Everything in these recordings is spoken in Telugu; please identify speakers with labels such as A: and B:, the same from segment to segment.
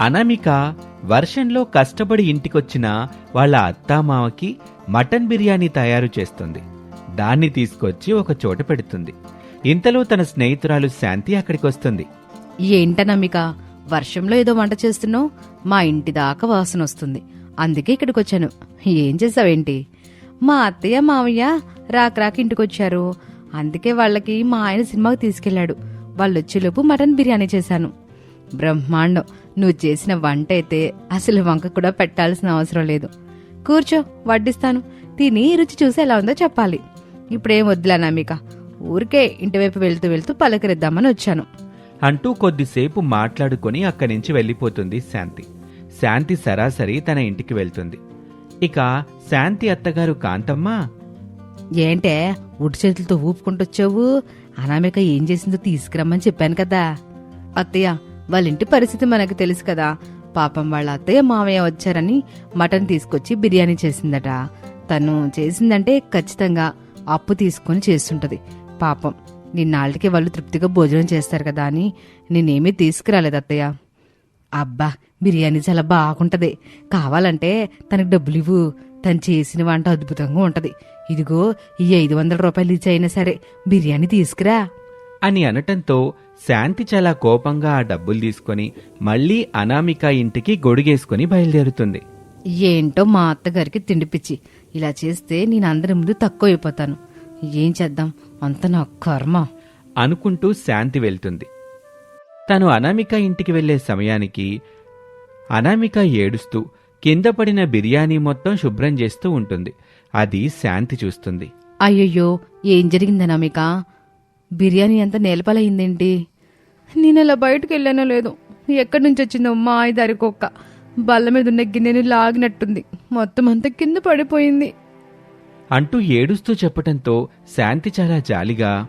A: అనామిక వర్షంలో కష్టపడి ఇంటికొచ్చిన వాళ్ళ అత్తామావకి మటన్ బిర్యానీ తయారు చేస్తుంది. దాన్ని తీసుకొచ్చి ఒక చోట పెడుతుంది. ఇంతలో తన స్నేహితురాలు శాంతి అక్కడికొస్తుంది.
B: ఏంటనమ్మిక వర్షంలో ఏదో వంట చేస్తున్నావు? మా ఇంటి దాకా వాసన వస్తుంది. అందుకే ఇక్కడికి వచ్చాను ఏం చేసావేంటి? మా అత్తయ్య మావయ్య రాక ఇంటికొచ్చారు. అందుకే వాళ్ళకి మా ఆయన సినిమాకి తీసుకెళ్ళాడు వాళ్ళొచ్చేలోపు మటన్ బిర్యానీ చేశాను. బ్రహ్మాండం. నువ్వు చేసిన వంట అయితే అసలు వంక కూడా పెట్టాల్సిన అవసరం లేదు. కూర్చో వడ్డిస్తాను. తిని రుచి చూసి ఎలా ఉందో చెప్పాలి. ఇప్పుడేం వద్దులా నమ్మిక ఊరికే ఇంటివైపు వెళ్తూ వెళ్తూ పలకరిద్దామని వచ్చాను.
A: అంటూ కొద్దిసేపు మాట్లాడుకొని అక్కడి నుంచి వెళ్ళిపోతుంది శాంతి. శాంతి సరాసరి తన ఇంటికి వెళ్తుంది. ఇక శాంతి అత్తగారు కాంతమ్మ!
B: ఏంటే ఉడి చేతులతో ఊపుకుంటొచ్చావు? అనామిక ఏం చేసిందో తీసుకురమ్మని చెప్పాను కదా. అత్తయ్య వాళ్ళ ఇంటి పరిస్థితి మనకు తెలుసు కదా. పాపం వాళ్ళ అత్తయ్య మావయ్య వచ్చారని మటన్ తీసుకొచ్చి బిర్యానీ చేసిందట. తను చేసిందంటే ఖచ్చితంగా అప్పు తీసుకొని చేస్తుంటది. పాపం నిన్నాళ్ళకి వాళ్ళు తృప్తిగా భోజనం చేస్తారు కదా అని నేనేమీ తీసుకురాలేదు అత్తయ్య. అబ్బా బిర్యానీ చాలా బాగుంటది. కావాలంటే తనకు డబ్బులు ఇవ్వు. తను చేసిన వంట అద్భుతంగా ఉంటది. ఇదిగో ఈ ఐదు వందల రూపాయలు ఇచ్చి అయినా సరే బిర్యానీ తీసుకురా.
A: అని అనటంతో శాంతి చాలా కోపంగా ఆ డబ్బులు తీసుకొని మళ్ళీ అనామిక ఇంటికి గొడుగేసుకుని బయలుదేరుతుంది.
B: ఏంటో మా అత్తగారికి తిండిపిచ్చి ఇలా చేస్తే నేను అందరి ముందు తక్కువ అయిపోతాను ఏం చేద్దాం? అంత నా కర్మ.
A: అనుకుంటూ శాంతి వెళ్తుంది. తను అనామిక ఇంటికి వెళ్ళే సమయానికి అనామిక ఏడుస్తూ కింద పడిన బిర్యానీ మొత్తం శుభ్రం చేస్తూ ఉంటుంది. అది శాంతి చూస్తుంది.
B: అయ్యయ్యో ఏం జరిగిందనామిక? బిర్యానీ అంతా నేలపాలయ్యిందేంటి నేను అలా బయటకు వెళ్ళానో లేదు. ఎక్కడి నుంచి వచ్చిందో మా ఐదారి కుక్క. బల్ల మీద ఉన్న గిన్నెని లాగినట్టుంది. మొత్తం అంతా కింద పడిపోయింది.
A: అంటూ ఏడుస్తూ చెప్పటంతో శాంతి చాలా జాలిగా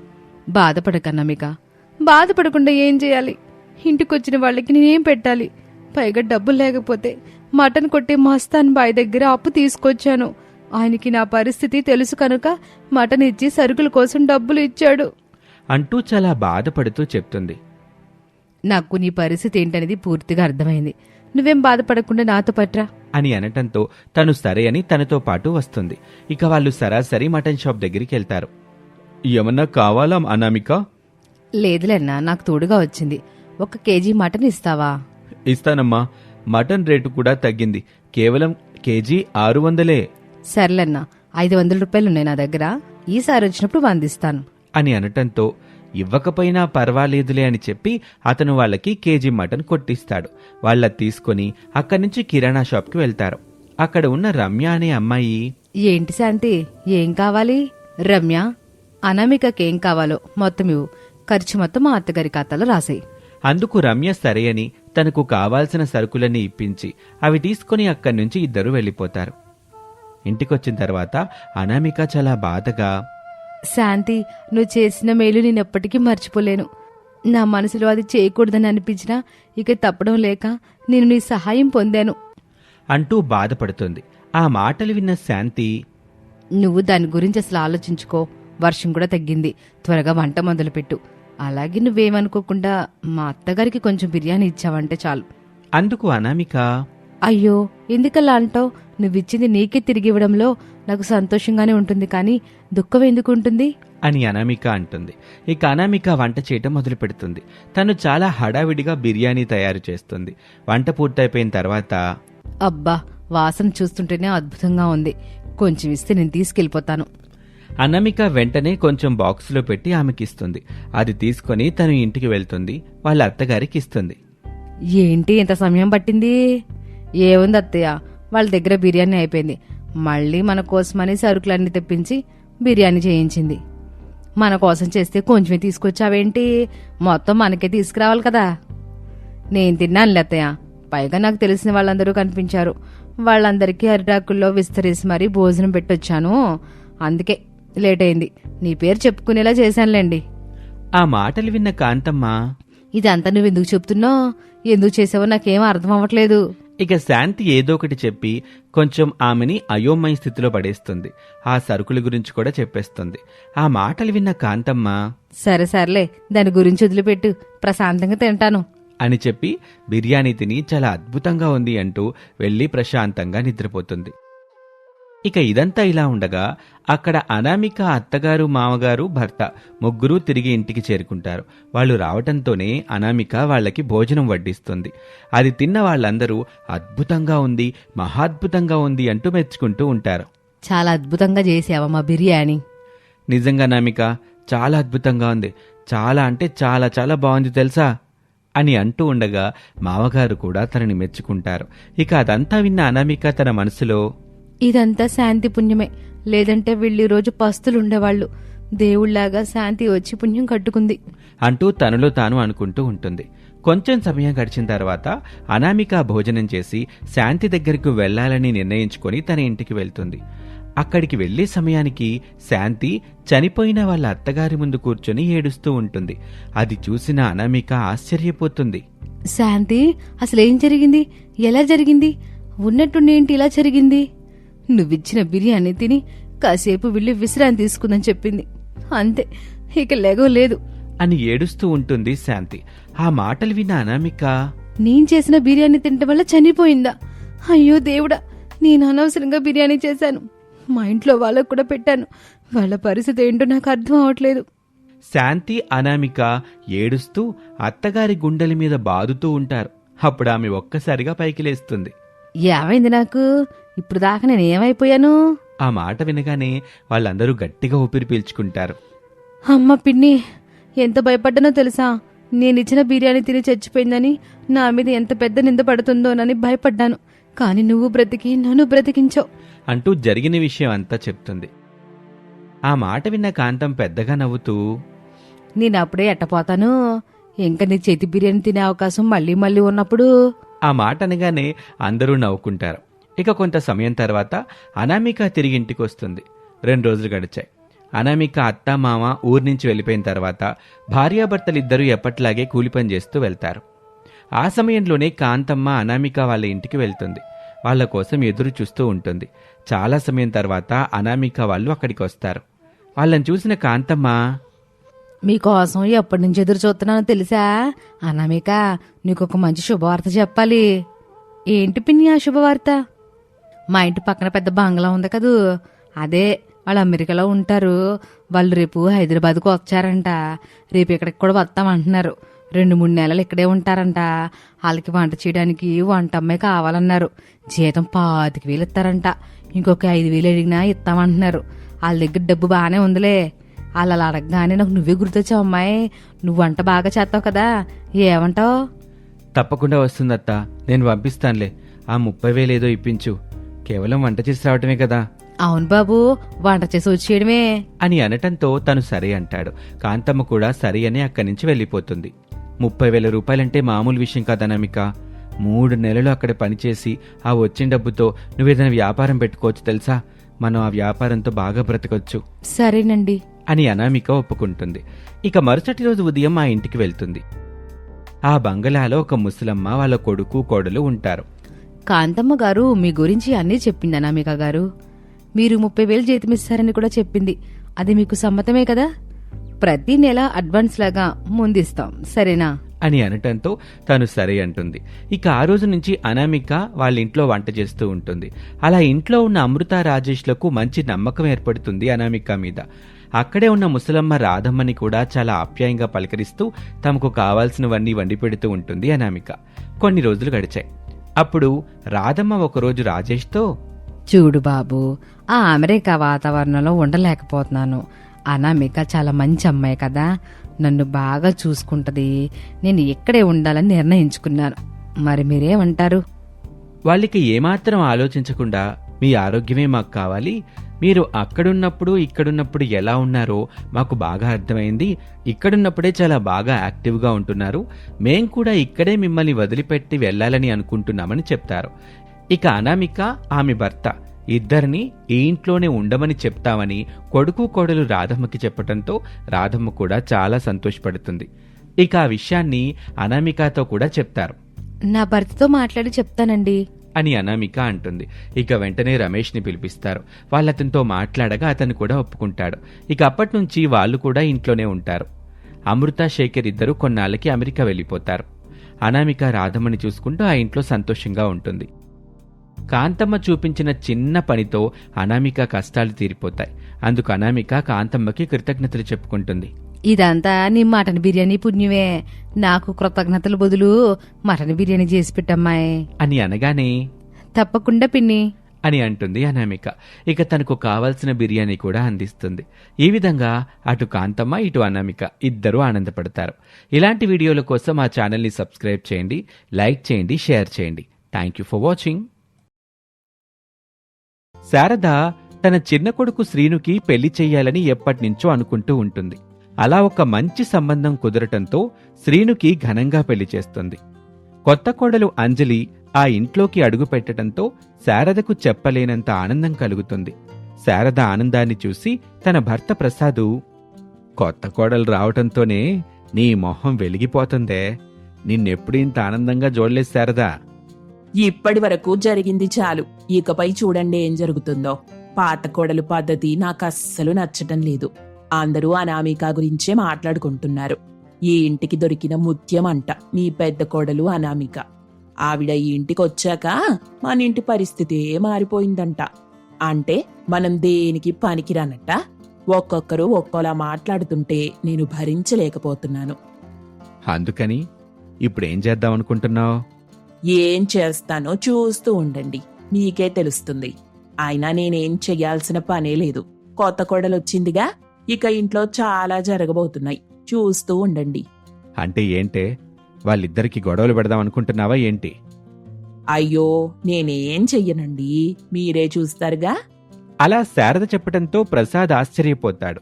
B: బాధపడకన్నమిక బాధపడకుండా ఏం చేయాలి? ఇంటికొచ్చిన వాళ్ళకి నేనేం పెట్టాలి? పైగా డబ్బులు లేకపోతే మటన్ కొట్టే మస్తాన్ బాయ్ దగ్గర అప్పు తీసుకొచ్చాను. ఆయనకి నా పరిస్థితి తెలుసు కనుక మటన్ ఇచ్చి సరుకుల కోసం డబ్బులు ఇచ్చాడు.
A: అంటూ చాలా బాధపడుతూ చెప్తుంది.
B: నాకు నీ పరిస్థితి ఏంటనేది పూర్తిగా అర్థమైంది. నువ్వేం బాధపడకుండా నాతో పట్రా?
A: అని అనటంతో తను సరే అని తనతో పాటు వస్తుంది. ఇక వాళ్ళు సరాసరి మటన్ షాప్ దగ్గరికి వెళ్తారు. ఏమన్నా కావాలా అనామిక?
B: లేదులేన్నా నాకు తోడుగా వచ్చింది. ఒక కేజీ మటన్ ఇస్తావా?
A: ఇస్తానమ్మా. మటన్ రేటు కూడా తగ్గింది. కేవలం కేజీ ఆరు వందలే.
B: సర్లేన్నా ఐదు వందల రూపాయలు ఉన్నాయి నా దగ్గర. ఈసారి వచ్చినప్పుడు వందిస్తాను.
A: అని అనటంతో ఇవ్వకపోయినా పర్వాలేదులే అని చెప్పి అతను వాళ్ళకి కేజీ మటన్ కొట్టిస్తాడు. వాళ్ళ తీసుకొని అక్కడి నుంచి కిరాణా షాప్కి వెళ్తారు. అక్కడ ఉన్న రమ్య అనే అమ్మాయి
B: ఏంటి శాంతి? ఏం కావాలి? రమ్య అనామికకేం కావాలో మొత్తం ఇవ్వు. ఖర్చు మొత్తం మా అత్తగారి ఖాతాలో రాసేయి.
A: అందుకు రమ్య సరే అని తనకు కావాల్సిన సరుకులన్నీ ఇప్పించి అవి తీసుకొని అక్కడి నుంచి ఇద్దరు వెళ్ళిపోతారు. ఇంటికొచ్చిన తర్వాత అనామిక చాలా బాధగా
B: శాంతి నువ్వు చేసిన మేలు నేను ఎప్పటికీ మర్చిపోలేను. నా మనసులో అది చేయకూడదని అనిపించినా ఇక తప్పడం లేక నేను నీ సహాయం పొందాను.
A: అంటూ బాధపడుతుంది. ఆ మాటలు విన్న శాంతి
B: నువ్వు దాని గురించి అసలు ఆలోచించుకో. వర్షం కూడా తగ్గింది. త్వరగా వంట మొదలుపెట్టు. అలాగే నువ్వేమనుకోకుండా మా అత్తగారికి కొంచెం బిర్యానీ ఇచ్చావంటే చాలు.
A: అందుకు అనామిక
B: అయ్యో ఎందుకలా అంటావు? నువ్విచ్చింది నీకే తిరిగి ఇవ్వడంలో నాకు సంతోషంగానే ఉంటుంది కానీ దుఃఖం ఎందుకు ఉంటుంది?
A: అని అనామిక అంటుంది. ఇక అనామిక వంట చేయటం మొదలు పెడుతుంది తను చాలా హడావిడిగా బిర్యానీ తయారు చేస్తుంది. వంట పూర్తయిపోయిన తర్వాత
B: అబ్బా వాసన చూస్తుంటేనే అద్భుతంగా ఉంది. కొంచెం ఇస్తే నేను తీసుకెళ్ళిపోతాను.
A: అనామిక వెంటనే కొంచెం బాక్సులో పెట్టి ఆమెకిస్తుంది అది తీసుకొని తను ఇంటికి వెళ్తుంది. వాళ్ళ అత్తగారికి ఇస్తుంది.
B: ఏంటి ఎంత సమయం పట్టింది? ఏముంది అత్తయ్య? వాళ్ళ దగ్గర బిర్యానీ అయిపోయింది. మళ్ళీ మన కోసమని సరుకులన్నీ తెప్పించి బిర్యానీ చేయించింది. మన కోసం చేస్తే కొంచెమే తీసుకొచ్చావేంటి? మొత్తం మనకే తీసుకురావాలి కదా. నేను తిన్నాను అత్తయ్య. పైగా నాకు తెలిసిన వాళ్ళందరూ కనిపించారు. వాళ్ళందరికీ అరిటాకుల్లో విస్తరేసి మరీ భోజనం పెట్టొచ్చాను. అందుకే లేట్ అయింది. నీ పేరు చెప్పుకునేలా చేశానులేండి.
A: ఆ మాటలు విన్న కాంతమ్మ
B: ఇదంతా నువ్వు ఎందుకు చెప్తున్నావు? ఎందుకు చేసావో నాకేం అర్థం అవ్వట్లేదు.
A: ఇక శాంతి ఏదో ఒకటి చెప్పి కొంచెం ఆమెని అయోమయ స్థితిలో పడేస్తుంది. ఆ సరుకుల గురించి కూడా చెప్పేస్తుంది. ఆ మాటలు విన్న కాంతమ్మ
B: సరే సర్లే దాని గురించి వదిలిపెట్టు. ప్రశాంతంగా తింటాను.
A: అని చెప్పి బిర్యానీ తిని చాలా అద్భుతంగా ఉంది అంటూ వెళ్ళి ప్రశాంతంగా నిద్రపోతుంది. ఇక ఇదంతా ఇలా ఉండగా అక్కడ అనామిక అత్తగారు మామగారు భర్త ముగ్గురు తిరిగి ఇంటికి చేరుకుంటారు. వాళ్ళు రావటంతోనే అనామిక వాళ్ళకి భోజనం వడ్డిస్తుంది. అది తిన్న వాళ్ళందరూ అద్భుతంగా ఉంది మహాద్భుతంగా ఉంది అంటూ మెచ్చుకుంటూ ఉంటారు.
B: చాలా అద్భుతంగా చేసావమ్మా బిర్యానీ.
A: నిజంగా అనామిక చాలా అద్భుతంగా ఉంది. చాలా అంటే చాలా చాలా బాగుంది తెలుసా? అని అంటూ ఉండగా మామగారు కూడా తనని మెచ్చుకుంటారు. ఇక అదంతా విన్న అనామిక తన మనసులో
B: ఇదంతా శాంతి పుణ్యమే. లేదంటే వీళ్ళు రోజు పస్తులు ఉండేవాళ్ళు దేవుళ్ళాగా శాంతి వచ్చి పుణ్యం కట్టుకుంది.
A: అంటూ తనలో తాను అనుకుంటూ ఉంటుంది. కొంచెం సమయం గడిచిన తర్వాత అనామిక భోజనం చేసి శాంతి దగ్గరకు వెళ్ళాలని నిర్ణయించుకొని తన ఇంటికి వెళ్తుంది. అక్కడికి వెళ్ళే సమయానికి శాంతి చనిపోయిన వాళ్ళ అత్తగారి ముందు కూర్చొని ఏడుస్తూ ఉంటుంది. అది చూసిన అనామిక ఆశ్చర్యపోతుంది.
B: శాంతి అసలేం జరిగింది? ఎలా జరిగింది? ఉన్నట్టుండి ఏంటి ఇలా జరిగింది? నువ్విచ్చిన బిర్యానీ తిని కాసేపు వెళ్ళి విశ్రాంతి తీసుకుందని చెప్పింది. అంతే ఇక లెగో లేదు
A: అని ఏడుస్తూ ఉంటుంది శాంతి. ఆ మాటలు విన్న అనామిక
B: నేను చేసిన బిర్యానీ తినటం వల్ల చనిపోయిందా? అయ్యో దేవుడా నేను అనవసరంగా బిర్యానీ చేశాను. మా ఇంట్లో వాళ్ళకు కూడా పెట్టాను. వాళ్ళ పరిస్థితి ఏంటో నాకు అర్థం అవట్లేదు.
A: శాంతి అనామిక ఏడుస్తూ అత్తగారి గుండెల మీద బాదుతూ ఉంటారు. అప్పుడు ఆమె ఒక్కసారిగా పైకి లేస్తుంది.
B: ఏమైంది నాకు? ఇప్పుడు దాకా నేను ఏమైపోయాను?
A: ఆ మాట వినగానే వాళ్ళందరూ గట్టిగా ఊపిరి పీల్చుకుంటారు.
B: అమ్మ పిన్ని ఎంత భయపడ్డానో తెలుసా? నేనిచ్చిన బిర్యానీ తిని చచ్చిపోయిందని నా మీద ఎంత పెద్ద నింద పడుతుందోనని భయపడ్డాను. కానీ నువ్వు బ్రతికి నన్ను బ్రతికించావు.
A: అంటూ జరిగిన విషయం అంతా చెప్తుంది. ఆ మాట విన్న కాంతం పెద్దగా నవ్వుతూ
B: నేను అప్పుడే ఎట్టపోతాను? ఇంకా నీ చేతి బిర్యానీ తినే అవకాశం మళ్ళీ మళ్ళీ ఉన్నప్పుడు?
A: ఆ మాట అనగానే అందరూ నవ్వుకుంటారు. ఇక కొంత సమయం తర్వాత అనామిక తిరిగి ఇంటికి వస్తుంది. రెండు రోజులు గడిచాయి. అనామిక అత్త మామ ఊరి నుంచి వెళ్ళిపోయిన తర్వాత భార్యాభర్తలిద్దరూ ఎప్పట్లాగే కూలి పని చేస్తూ వెళ్తారు. ఆ సమయంలోనే కాంతమ్మ అనామిక వాళ్ళ ఇంటికి వెళ్తుంది. వాళ్ళ కోసం ఎదురు చూస్తూ ఉంటుంది. చాలా సమయం తర్వాత అనామిక వాళ్ళు అక్కడికి వస్తారు. వాళ్ళని చూసిన కాంతమ్మ
B: మీకోసం ఎప్పటి నుంచి ఎదురు చూస్తున్నానో తెలుసా? అనామిక నీకు ఒక మంచి శుభవార్త చెప్పాలి. ఏంటి పిన్ని ఆ శుభవార్త? మా ఇంటి పక్కన పెద్ద బంగ్లా ఉంది కదూ. అదే వాళ్ళు అమెరికాలో ఉంటారు. వాళ్ళు రేపు హైదరాబాద్కు వచ్చారంట. రేపు ఇక్కడికి కూడా వస్తామంటున్నారు రెండు మూడు నెలలు ఇక్కడే ఉంటారంట. వాళ్ళకి వంట చేయడానికి వంట అమ్మాయి కావాలన్నారు. జీతం పాతిక వేలు ఇస్తారంట. ఇంకొక ఐదు వేలు అడిగినా ఇస్తామంటున్నారు. వాళ్ళ దగ్గర డబ్బు బాగానే ఉందిలే. వాళ్ళు అలా అడగగానే నాకు నువ్వే గుర్తొచ్చావు అమ్మాయి. నువ్వు వంట బాగా చేస్తావు కదా. ఏమంటావు?
A: తప్పకుండా వస్తుందత్త. నేను పంపిస్తానులే. ఆ ముప్పై వేలు ఏదో ఇప్పించు. కేవలం వంట చేసి రావటమే కదా?
B: అవును బాబు వంట చేసి వచ్చేయడమే.
A: అని అనటంతో తను సరే అంటాడు. కాంతమ్మ కూడా సరే అని అక్కడి నుంచి వెళ్ళిపోతుంది. ముప్పై వేల రూపాయలంటే మామూలు విషయం కాదనమిక మూడు నెలలు అక్కడ పనిచేసి ఆ వచ్చిన డబ్బుతో నువ్వేదైనా వ్యాపారం పెట్టుకోవచ్చు తెలుసా? మనం ఆ వ్యాపారంతో బాగా బ్రతకొచ్చు.
B: సరేనండి.
A: అని అనామిక ఒప్పుకుంటుంది. ఇక మరుసటి రోజు ఉదయం ఆ ఇంటికి వెళ్తుంది. ఆ బంగళాలో ఒక ముసలమ్మ వాళ్ళ కొడుకు కోడలు ఉంటారు.
B: కాంతమ్మ గారు మీ గురించి అన్నీ చెప్పింది అనామిక గారు? మీరు ముప్పై వేలు జీతమిస్తారని కూడా చెప్పింది. అది మీకు సమ్మతమే కదా? ప్రతి నెల అడ్వాన్స్ లాగా ముందిస్తాం సరేనా?
A: అని అనటంతో తను సరే అంటుంది. ఇక ఆ రోజు నుంచి అనామిక వాళ్ళ ఇంట్లో వంట చేస్తూ ఉంటుంది. అలా ఇంట్లో ఉన్న అమృత రాజేష్లకు మంచి నమ్మకం ఏర్పడుతుంది అనామిక మీద. అక్కడే ఉన్న ముసలమ్మ రాధమ్మని కూడా చాలా ఆప్యాయంగా పలకరిస్తూ తమకు కావాల్సినవన్నీ వండి పెడుతూ ఉంటుంది అనామిక. కొన్ని రోజులు గడిచాయి. అప్పుడు రాధమ్మ ఒకరోజు రాజేష్తో
B: చూడు బాబు ఆ అమెరికా వాతావరణంలో ఉండలేకపోతున్నాను. అనామిక చాలా మంచి అమ్మాయి కదా. నన్ను బాగా చూసుకుంటది. నేను ఇక్కడే ఉండాలని నిర్ణయించుకున్నాను. మరి మీరేమంటారు?
A: వాళ్ళకి ఏమాత్రం ఆలోచించకుండా మీ ఆరోగ్యమే మాకు కావాలి. మీరు అక్కడున్నప్పుడు ఇక్కడున్నప్పుడు ఎలా ఉన్నారో మాకు బాగా అర్థమైంది. ఇక్కడున్నప్పుడే చాలా బాగా యాక్టివ్గా ఉంటున్నారు. మేం కూడా ఇక్కడే మిమ్మల్ని వదిలిపెట్టి వెళ్ళాలని అనుకుంటున్నామని చెప్తారు. ఇక అనామిక ఆమె భర్త ఇద్దరిని ఈ ఇంట్లోనే ఉండమని చెప్తామని కొడుకు కోడలు రాధమ్మకి చెప్పటంతో రాధమ్మ కూడా చాలా సంతోషపడుతుంది. ఇక ఆ విషయాన్ని అనామికతో కూడా చెప్తారు.
B: నా భర్తతో మాట్లాడి చెప్తానండి.
A: అని అనామిక అంటుంది. ఇక వెంటనే రమేష్ని పిలిపిస్తారు. వాళ్ళు అతనితో మాట్లాడగా అతను కూడా ఒప్పుకుంటాడు. ఇక అప్పటి నుంచి వాళ్ళు కూడా ఇంట్లోనే ఉంటారు. అమృత శేఖర్ ఇద్దరు కొన్నాళ్ళకి అమెరికా వెళ్ళిపోతారు. అనామిక రాధమ్మని చూసుకుంటూ ఆ ఇంట్లో సంతోషంగా ఉంటుంది. కాంతమ్మ చూపించిన చిన్న పనితో అనామిక కష్టాలు తీరిపోతాయి. అందుకు అనామిక కాంతమ్మకి కృతజ్ఞతలు చెప్పుకుంటుంది.
B: ఇదంతా నీ మటన్ బిర్యానీ పుణ్యమే. నాకు కృతజ్ఞతలు బదులు మటన్ బిర్యానీ చేసి పెట్టమ్మాయి.
A: అని అనగానే
B: తప్పకుండా పిన్ని.
A: అని అంటుంది అనామిక. ఇక తనకు కావలసిన బిర్యానీ కూడా అందిస్తుంది. ఈ విధంగా అటు కాంతమ్మ ఇటు అనామిక ఇద్దరూ ఆనందపడతారు. ఇలాంటి వీడియోల కోసం మా ఛానల్ని సబ్స్క్రైబ్ చేయండి లైక్ చేయండి షేర్ చేయండి. Thank you for watching Sharada తన చిన్న కొడుకు శ్రీనుకి పెళ్ళి చెయ్యాలని ఎప్పటినుంచో అనుకుంటూ ఉంటుంది. అలా ఒక మంచి సంబంధం కుదరటంతో శ్రీనుకి ఘనంగా పెళ్ళి చేస్తుంది. కొత్త కోడలు అంజలి ఆ ఇంట్లోకి అడుగుపెట్టడంతో శారదకు చెప్పలేనంత ఆనందం కలుగుతుంది. శారద ఆనందాన్ని చూసి తన భర్త ప్రసాదు కొత్త కోడలు రావటంతోనే నీ మొహం వెలిగిపోతుందే. నిన్నెప్పుడు ఇంత ఆనందంగా చూడలేదు శారదా?
C: ఇప్పటి వరకు జరిగింది చాలు. ఇకపై చూడండి ఏం జరుగుతుందో. పాత కోడలు పద్ధతి నాకు అస్సలు నచ్చటం లేదు. అందరూ అనామిక గురించే మాట్లాడుకుంటున్నారు. ఈ ఇంటికి దొరికిన ముత్యం అంట నీ పెద్ద కోడలు అనామిక. ఆవిడ ఈ ఇంటికి వచ్చాక మన ఇంటి పరిస్థితి మారిపోయిందంట. అంటే మనం దేనికి పనికిరానట్ట? ఒక్కొక్కరు ఒక్కోలా మాట్లాడుతుంటే నేను భరించలేకపోతున్నాను.
A: అందుకని ఇప్పుడేం చేద్దాం అనుకుంటున్నావు
C: ఏం చేస్తానో చూస్తూ ఉండండి. మీకే తెలుస్తుంది. అయినా నేనేం చెయ్యాల్సిన పనే లేదు. కొత్త కోడలొచ్చిందిగా. ఇక ఇంట్లో చాలా జరగబోతున్నాయి. చూస్తూ ఉండండి.
A: అంటే ఏంటే? వాళ్ళిద్దరికి గొడవలు పెడదాం అనుకుంటున్నావా ఏంటి?
C: అయ్యో నేనేం చెయ్యనండి. మీరే చూస్తారుగా?
A: అలా శారద చెప్పటంతో ప్రసాద్ ఆశ్చర్యపోతాడు.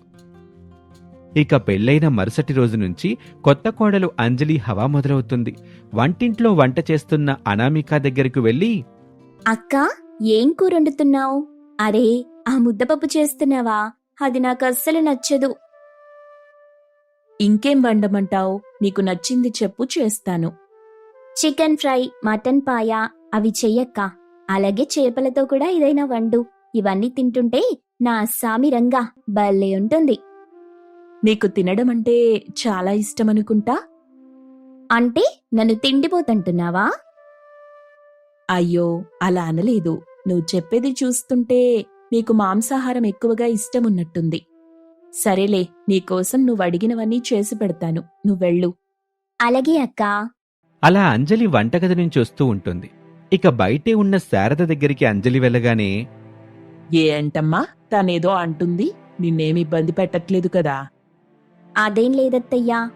A: ఇక పెళ్ళైన మరుసటి రోజు నుంచి కొత్త కోడలు అంజలి హవా మొదలవుతుంది. వంటింట్లో వంట చేస్తున్న అనామిక దగ్గరకు వెళ్ళి
D: అక్క ఏం కూర వండుతున్నావు? అరే ఆ ముద్దపప్పు చేస్తున్నావా? అది నాకు అస్సలు నచ్చదు.
C: ఇంకేం వండమంటావు? నీకు నచ్చింది చెప్పు చేస్తాను.
D: చికెన్ ఫ్రై మటన్ పాయ అవి చెయ్యక్క. అలాగే చేపలతో కూడా ఏదైనా వండు. ఇవన్నీ తింటుంటే నా అస్సామి రంగా భలే ఉంటుంది.
C: నీకు తినడం అంటే చాలా ఇష్టం అనుకుంటా
D: అంటే నన్ను తిండిపోతంటున్నావా?
C: అయ్యో అలా అనలేదు. నువ్వు చెప్పేది చూస్తుంటే నీకు మాంసాహారం ఎక్కువగా ఇష్టం ఉన్నట్టుంది సరేలే నీకోసం నువ్వు అడిగినవన్నీ చేసి పెడతాను. నువ్వెళ్ళు
D: అలాగే అక్క.
A: అలా అంజలి వంటగది నుంచి వస్తూ ఉంటుంది. ఇక బయటే ఉన్న శారద దగ్గరికి అంజలి వెళ్ళగానే
C: ఏంటమ్మా తనేదో అంటుంది. నిన్నేమి ఇబ్బంది పెట్టట్లేదు కదా.
D: అదేం లేదత్తయ్యా.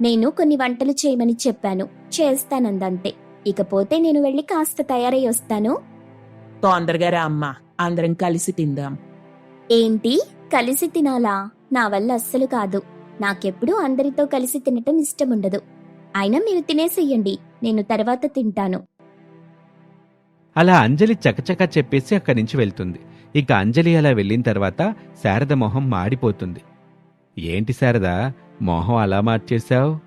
D: నేను కొన్ని వంటలు చేయమని చెప్పాను. చేస్తానందంతే. ఇకపోతే నేను వెళ్ళి కాస్త తయారై వస్తాను.
C: తొందరగా రా అమ్మా. అందరం కలిసి తిందాం.
D: ఏంటి? కలిసి తినాలా? నా వల్ల అస్సలు కాదు. నాకెప్పుడు అందరితో కలిసి తినటం ఇష్టం ఉండదు అయినా మీరు తినేసేయండి. నేను తర్వాత తింటాను.
A: అలా అంజలి చకచకా చెప్పేసి అక్కడి నుంచి వెళ్తుంది. ఇక అంజలి అలా వెళ్ళిన తర్వాత శారద మొహం మాడిపోతుంది. ఏంటి శారద? మొహం అలా మార్చేశావు?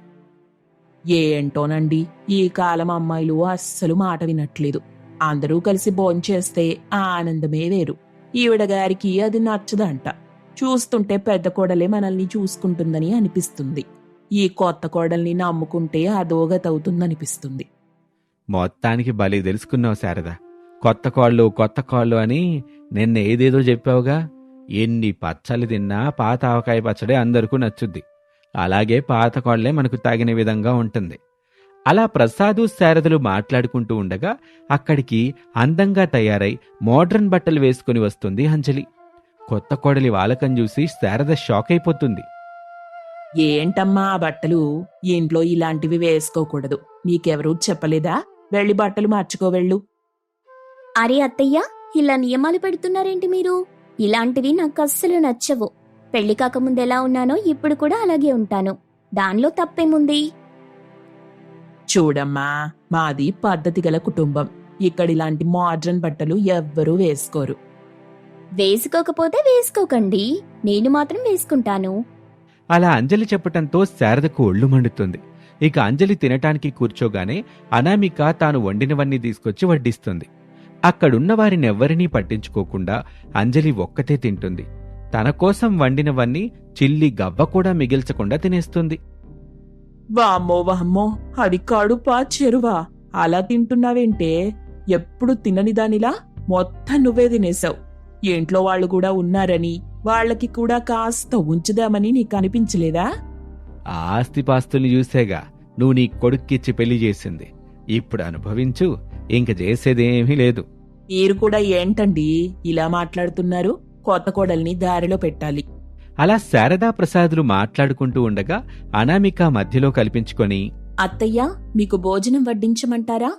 C: ఏంటోనండి? ఈ కాలం అమ్మాయిలు అస్సలు మాట వినట్లేదు. అందరూ కలిసి భోంచేస్తే ఆ ఆనందమే వేరు. ఈవిడ గారికి అది నచ్చదంట. చూస్తుంటే పెద్ద కోడలే మనల్ని చూసుకుంటుందని అనిపిస్తుంది. ఈ కొత్త కోడల్ని నమ్ముకుంటే అదోగతవుతుందనిపిస్తుంది
A: మొత్తానికి బలి తెలుసుకున్నావు శారద. కొత్త కోళ్ళు కొత్త కోళ్ళు అని నిన్న ఏదేదో చెప్పావుగా? ఎన్ని పచ్చలు తిన్నా పాత ఆవకాయ పచ్చడి అందరికీ నచ్చుద్ది. అలాగే పాత కోళ్ళే మనకు తగిన విధంగా ఉంటుంది. అలా ప్రసాదు శారదలు మాట్లాడుకుంటూ ఉండగా అక్కడికి అందంగా తయారై మోడ్రన్ బట్టలు వేసుకుని వస్తుంది అంజలి. కొత్త కోడలి వాలకం చూసి శారద షాక్ అయిపోతుంది.
C: ఏంటమ్మా ఆ బట్టలు? ఇంట్లో ఇలాంటివి వేసుకోకూడదు. నీకెవరూ చెప్పలేదా? వెళ్ళి బట్టలు మార్చుకోవెళ్ళు
D: అరే అత్తయ్య ఇలా నియమాలు పెడుతున్నారేంటి మీరు? ఇలాంటివి నాకు అస్సలు నచ్చవు. పెళ్ళి కాకముందు ఎలా ఉన్నానో ఇప్పుడు కూడా అలాగే ఉంటాను. దానిలో తప్పేముంది?
C: చూడమ్మా మాది పద్ధతి గల కుటుంబం. ఇక్కడ ఇలాంటి మోడ్రన్ బట్టలు ఎవ్వరూ వేసుకోరు.
D: వేసుకోకపోతే వేసుకోకండి. నేను మాత్రం వేసుకుంటాను.
A: అలా అంజలి చెప్పటంతో శారదకు ఒళ్ళు మండుతుంది. ఇక అంజలి తినటానికి కూర్చోగానే అనామిక తాను వండినవన్నీ తీసుకొచ్చి వడ్డిస్తుంది. అక్కడున్న వారినెవ్వరినీ పట్టించుకోకుండా అంజలి ఒక్కతే తింటుంది. తన కోసం వండినవన్నీ చిల్లి గవ్వ కూడా మిగిల్చకుండా తినేస్తుంది.
C: వామ్మో వామ్మో అది కడుపా చెరువా అలా తింటున్నావేంటే? ఎప్పుడు తినని దానిలా? మొత్తం నువ్వే తినేశావు. ఇంట్లో వాళ్ళు కూడా ఉన్నారని వాళ్ళకి కూడా కాస్త ఉంచుదామని నీకు అనిపించలేదా?
A: ఆ ఆస్తిపాస్తుల్ని చూసేగా నువ్వు నీ కొడుక్కిచ్చి పెళ్ళి చేసింది. ఇప్పుడు అనుభవించు ఇంక చేసేదేమీ లేదు.
C: మీరు కూడా ఏంటండి ఇలా మాట్లాడుతున్నారు? కొత్త కోడల్ని దారిలో పెట్టాలి.
A: అలా శారదా ప్రసాదులు మాట్లాడుకుంటూ ఉండగా అనామిక మధ్యలో కల్పించుకొని
C: అత్తయ్య మీకు భోజనం వడ్డించమంటారా?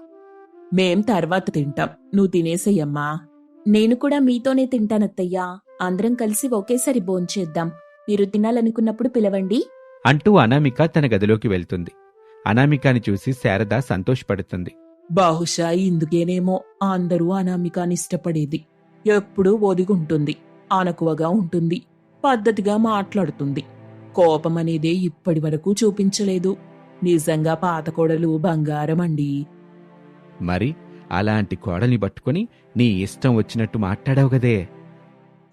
C: మేం తర్వాత తింటాం. నువ్వు తినేసేయమ్మా. నేను కూడా మీతోనే తింటానత్తయ్యా. అందరం కలిసి ఒకేసారి భోంచేద్దాం. మీరు తినాలనుకున్నప్పుడు పిలవండి.
A: అంటూ అనామిక తన గదిలోకి వెళ్తుంది. అనామికాని చూసి శారద సంతోషపడుతుంది.
C: బహుశా ఇందుకేనేమో అందరూ అనామికాని ఇష్టపడేది ఎప్పుడూ ఒదిగుంటుంది. అనకువగా ఉంటుంది. పద్ధతిగా మాట్లాడుతుంది. కోపం అనేదే ఇప్పటి వరకు చూపించలేదు. నిజంగా పాత కోడలు బంగారం అండి
A: మరి అలాంటి కోడల్ని పట్టుకొని నీ ఇష్టం వచ్చినట్టు మాట్లాడావు గదే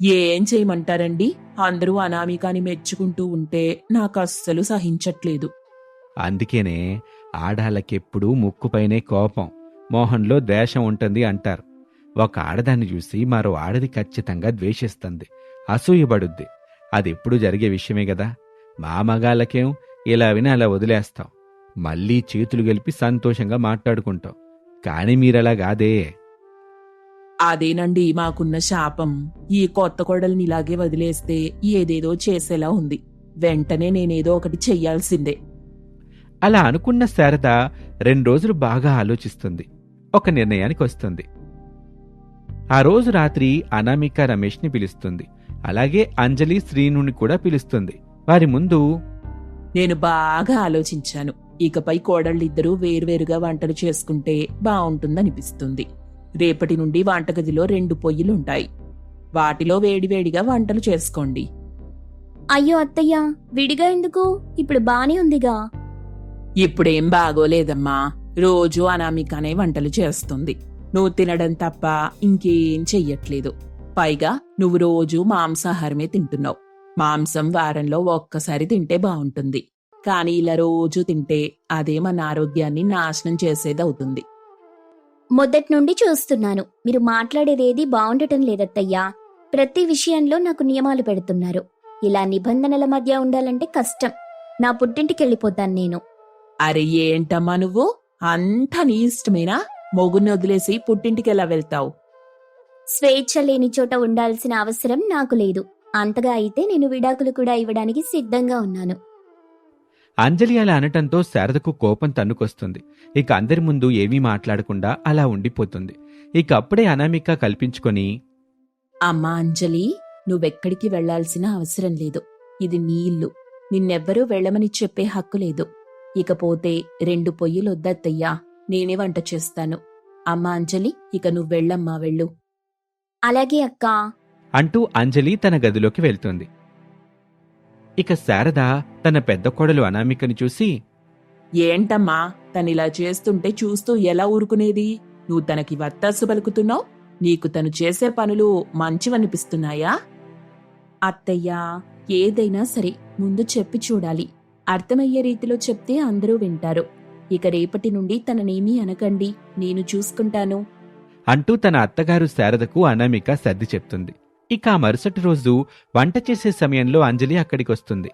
C: ఏం చేయమంటారండి? అందరూ అనామికాని మెచ్చుకుంటూ ఉంటే నాకు అస్సలు సహించట్లేదు.
A: అందుకేనే ఆడాళ్ళకెప్పుడూ ముక్కుపైనే కోపం మోహన్లో ద్వేషం ఉంటుంది అంటారు. ఒక ఆడదాన్ని చూసి మరో ఆడది ఖచ్చితంగా ద్వేషిస్తుంది అసూయపడుద్ది. అదెప్పుడు జరిగే విషయమే గదా. మా మగాళ్ళకేం ఇలా విని అలా వదిలేస్తాం. మళ్ళీ చేతులు గెలిపి సంతోషంగా మాట్లాడుకుంటాం. కాని మీరలా కాదే
C: అదేనండి మాకున్న శాపం. ఈ కొత్త కోడల్ని ఇలాగే వదిలేస్తే ఏదేదో చేసేలా ఉంది. వెంటనే నేనేదో ఒకటి చెయ్యాల్సిందే.
A: అలా అనుకున్న శారద రెండు రోజులు బాగా ఆలోచిస్తుంది. ఒక నిర్ణయానికి వస్తుంది ఆ రోజు రాత్రి అనామిక రమేష్ని పిలుస్తుంది. అలాగే అంజలి శ్రీనుని కూడా పిలుస్తుంది. వారి ముందు
C: నేను బాగా ఆలోచించాను. ఇకపై కోడళ్ళిద్దరూ వేర్వేరుగా వంటలు చేసుకుంటే బావుంటుందనిపిస్తుంది. రేపటి నుండి వంటగదిలో రెండు పొయ్యిలుంటాయి. వాటిలో వేడివేడిగా వంటలు చేసుకోండి.
D: అయ్యో అత్తయ్య విడిగా ఎందుకు? ఇప్పుడు బానే ఉందిగా.
C: ఇప్పుడేం బాగోలేదమ్మా. రోజు అనామికనే వంటలు చేస్తుంది. నువ్వు తినడం తప్ప ఇంకేం చెయ్యట్లేదు. పైగా నువ్వు రోజు మాంసాహారమే తింటున్నావు. మాంసం వారంలో ఒక్కసారి తింటే బావుంటుంది. కానీ ఇలా రోజు తింటే అదే మన ఆరోగ్యాన్ని నాశనం చేసేదవుతుంది.
D: మొదటి నుండి చూస్తున్నాను. మీరు మాట్లాడేదేది బాగుండటం లేదత్తయ్యా. ప్రతి విషయంలో నాకు నియమాలు పెడుతున్నారు. ఇలా నిబంధనల మధ్య ఉండాలంటే కష్టం. నా పుట్టింటికి వెళ్ళిపోతాను నేను.
C: అరే ఏంటమ్మా నువ్వు? అంతా నీ ఇష్టమేనా? మొగుని వదిలేసి పుట్టింటికి ఎలా వెళ్తావు?
D: స్వేచ్ఛ లేని చోట ఉండాల్సిన అవసరం నాకు లేదు. అంతగా అయితే నేను విడాకులు కూడా ఇవ్వడానికి సిద్ధంగా ఉన్నాను.
A: అంజలి అలా అనటంతో శారదకు కోపం తన్నుకొస్తుంది. ఇక అందరి ముందు ఏమీ మాట్లాడకుండా అలా ఉండిపోతుంది. ఇక అప్పుడే అనామిక కల్పించుకొని
C: అమ్మా అంజలి నువ్వెక్కడికి వెళ్ళాల్సిన అవసరం లేదు. ఇది నీ ఇల్లు. నిన్నెవ్వరూ వెళ్ళమని చెప్పే హక్కు లేదు. ఇకపోతే రెండు పొయ్యిలొద్దత్తయ్యా. నేనే వంట చేస్తాను. అమ్మా అంజలి ఇక నువ్వు వెళ్ళమ్మా వెళ్ళు.
D: అలాగే అక్కా.
A: అంటూ అంజలి తన గదిలోకి వెళ్తుంది. ఇక శారద తన పెద్ద కోడలు అనామికని చూసి
C: ఏంటమ్మా తనిలా చేస్తుంటే చూస్తూ ఎలా ఊరుకునేది? నువ్వు తనకి వత్తాసు పలుకుతున్నావు? నీకు తను చేసే పనులు మంచివనిపిస్తున్నాయా? అత్తయ్యా ఏదైనా సరే ముందు చెప్పి చూడాలి. అర్థమయ్యే రీతిలో చెప్తే అందరూ వింటారు. ఇక రేపటి నుండి తననేమీ అనకండి. నేను చూసుకుంటాను.
A: అంటూ తన అత్తగారు శారదకు అనామిక సర్ది చెప్తుంది. ఇక ఆ మరుసటి రోజు వంట చేసే సమయంలో అంజలి అక్కడికొస్తుంది.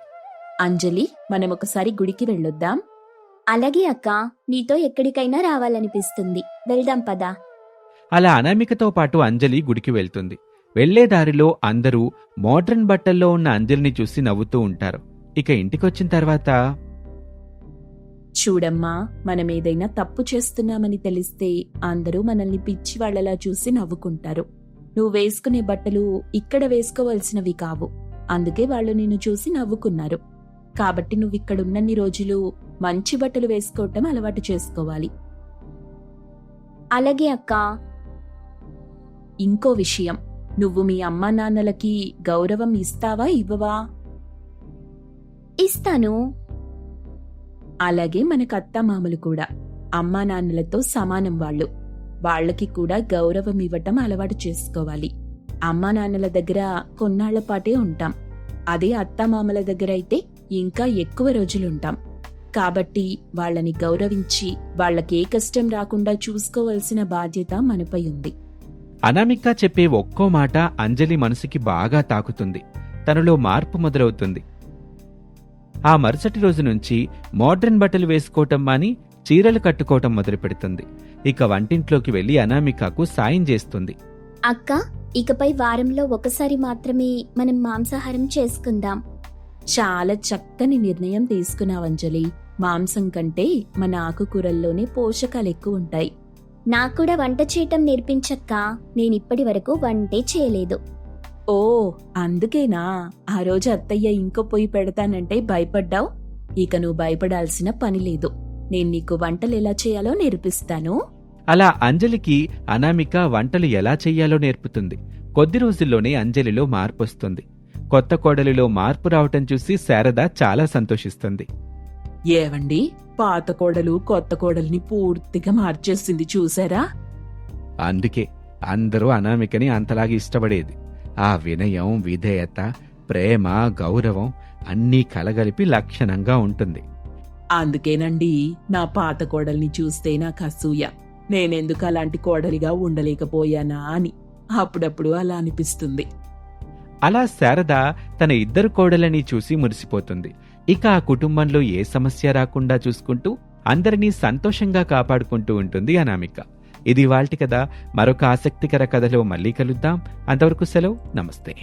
C: అంజలి మనం ఒకసారి గుడికి వెళ్ళొద్దాం?
D: అలాగే అక్కా నీతో ఎక్కడికైనా రావాలనిపిస్తుంది. వెళ్దాం పదా.
A: అలా అనామికతో పాటు అంజలి గుడికి వెళ్తుంది. వెళ్ళే దారిలో అందరూ మోడ్రన్ బట్టల్లో ఉన్న అంజలిని చూసి నవ్వుతూ ఉంటారు. ఇక ఇంటికొచ్చిన తర్వాత
C: చూడమ్మా మనం ఏదైనా తప్పు చేస్తున్నామని తెలిస్తే అందరూ మనల్ని పిచ్చి వాళ్ళలా చూసి నవ్వుకుంటారు. నువ్వు వేసుకునే బట్టలు ఇక్కడ వేసుకోవలసినవి కావు. అందుకే వాళ్ళు నిన్ను చూసి నవ్వుకున్నారు. కాబట్టి నువ్వు ఇక్కడున్నన్ని రోజులు మంచి బట్టలు వేసుకోవటం అలవాటు చేసుకోవాలి.
D: అలాగే అక్కా.
C: ఇంకో విషయం. నువ్వు మీ అమ్మా నాన్నలకి గౌరవం ఇస్తావా ఇవ్వవా?
D: ఇస్తాను.
C: అలాగే మనకు అత్తమామలు కూడా. అమ్మా నాన్నలతో సమానం వాళ్ళు. వాళ్ళకి కూడా గౌరవం ఇవ్వటం అలవాటు చేసుకోవాలి. అమ్మా నాన్నల దగ్గర కొన్నాళ్ళ పాటే ఉంటాం. అదే అత్తమామల దగ్గర అయితే ఇంకా ఎక్కువ రోజులుంటాం. కాబట్టి వాళ్ళని గౌరవించి వాళ్ళకే కష్టం రాకుండా చూసుకోవలసిన బాధ్యత మనపై ఉంది.
A: అనామిక చెప్పే ఒక్కో మాట అంజలి మనసుకి బాగా తాకుతుంది. తనలో మార్పు మొదలవుతుంది. ఆ మరుసటి రోజు నుంచి మోడ్రన్ బట్టలు వేసుకోవటం మాని చీరలు కట్టుకోవటం మొదలు పెడుతుంది ఇక వంటింట్లోకి వెళ్ళి అనామికకు సాయం చేస్తుంది.
D: అక్క ఇకపై వారంలో ఒకసారి మాత్రమే మనం మాంసాహారం చేసుకుందాం.
C: చాలా చక్కని నిర్ణయం తీసుకున్నావు అంజలి. మాంసం కంటే మన ఆకుకూరల్లోనే పోషకాలు ఎక్కువ ఉంటాయి
D: నాకు కూడా వంట చేయటం నేర్పించక్క. నేనిప్పటి వరకు వంటే చేయలేదు.
C: ఓ అందుకేనా? ఆ రోజు అత్తయ్య ఇంకో పొయ్యి పెడతానంటే భయపడ్డావు? ఇక నువ్వు భయపడాల్సిన పని లేదు. నేను నీకు వంటలు ఎలా చేయాలో నేర్పిస్తాను.
A: అలా అంజలికి అనామిక వంటలు ఎలా చెయ్యాలో నేర్పుతుంది. కొద్ది రోజుల్లోనే అంజలిలో మార్పొస్తుంది. కొత్త కోడలిలో మార్పు రావటం చూసి శారద చాలా సంతోషిస్తుంది.
C: ఏవండి? పాత కోడలు కొత్త కోడల్ని పూర్తిగా మార్చేసింది చూసారా?
A: అందుకే అందరూ అనామికని అంతలాగా ఇష్టపడేది. ఆ వినయం విధేయత ప్రేమ గౌరవం అన్నీ కలగలిపి లక్షణంగా ఉంటుంది.
C: అందుకేనండి నా పాత కోడల్ని చూస్తే నాకు అసూయ నేనెందుకు అలాంటి కోడలిగా ఉండలేకపోయానా అని. అప్పుడప్పుడు అలా అనిపిస్తుంది.
A: అలా శారద తన ఇద్దరు కోడలని చూసి మురిసిపోతుంది. ఇక ఆ కుటుంబంలో ఏ సమస్య రాకుండా చూసుకుంటూ అందరినీ సంతోషంగా కాపాడుకుంటూ ఉంటుంది అనామిక. ఇది వాల్టి కథ. మరొక ఆసక్తికర కథలో మళ్ళీ కలుద్దాం. అంతవరకు సెలవు. నమస్తే.